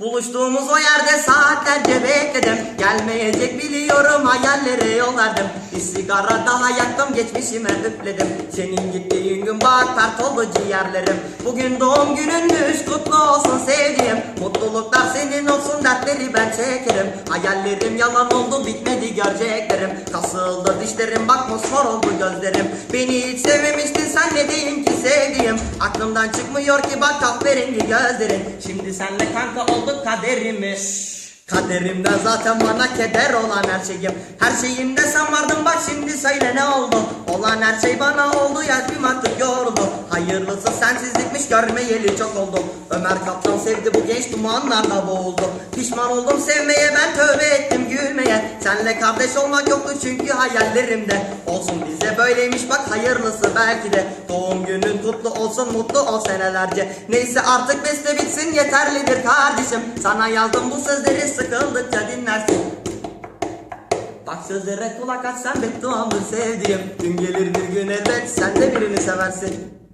Buluştuğumuz o yerde saatlerce bekledim. Gelmeyecek biliyorum hayallere yol verdim. Bir sigara daha yaktım geçmişime üfledim. Senin gittiğin gün bak pert oldu ciğerlerim. Bugün doğum gününmüş kutlu olsun sevdiğim Mutluluklar senin olsun dertleri ben çekerim. Hayallerim yalan oldu bitmedi göreceklerim Kasıldı dişlerim bak mosmor oldu gözlerim. Beni hiç Aklımdan çıkmıyor ki bak kahverengi gözlerin. Şimdi senle kanka olduk kaderimiz. Kaderimden zaten bana keder olan her şeyim. Her şeyimde sen vardın bak şimdi söyle ne oldu? Olan her şey bana oldu yazbim artık yoruldu Hayırlısı sensizlikmiş görmeyeli çok oldu Ömer Kaptan sevdi bu genç dumanlarla boğuldu. Pişman oldum sevmeye ben tövbe ettim gülmeye. Senle kardeş olmak yoktu çünkü hayallerimde. Olsun bize böyleymiş bak hayırlısı belki de. Doğum günün kutlu olsun mutlu ol senelerce. Neyse artık beste bitsin yeterlidir kardeşim. Sana yazdım bu sözleri sıkıldıkça dinlersin. Bak sözlere kulak aç sen bedduamdır sevdiğim. Gün gelir bir gün elbet sen de birini seversin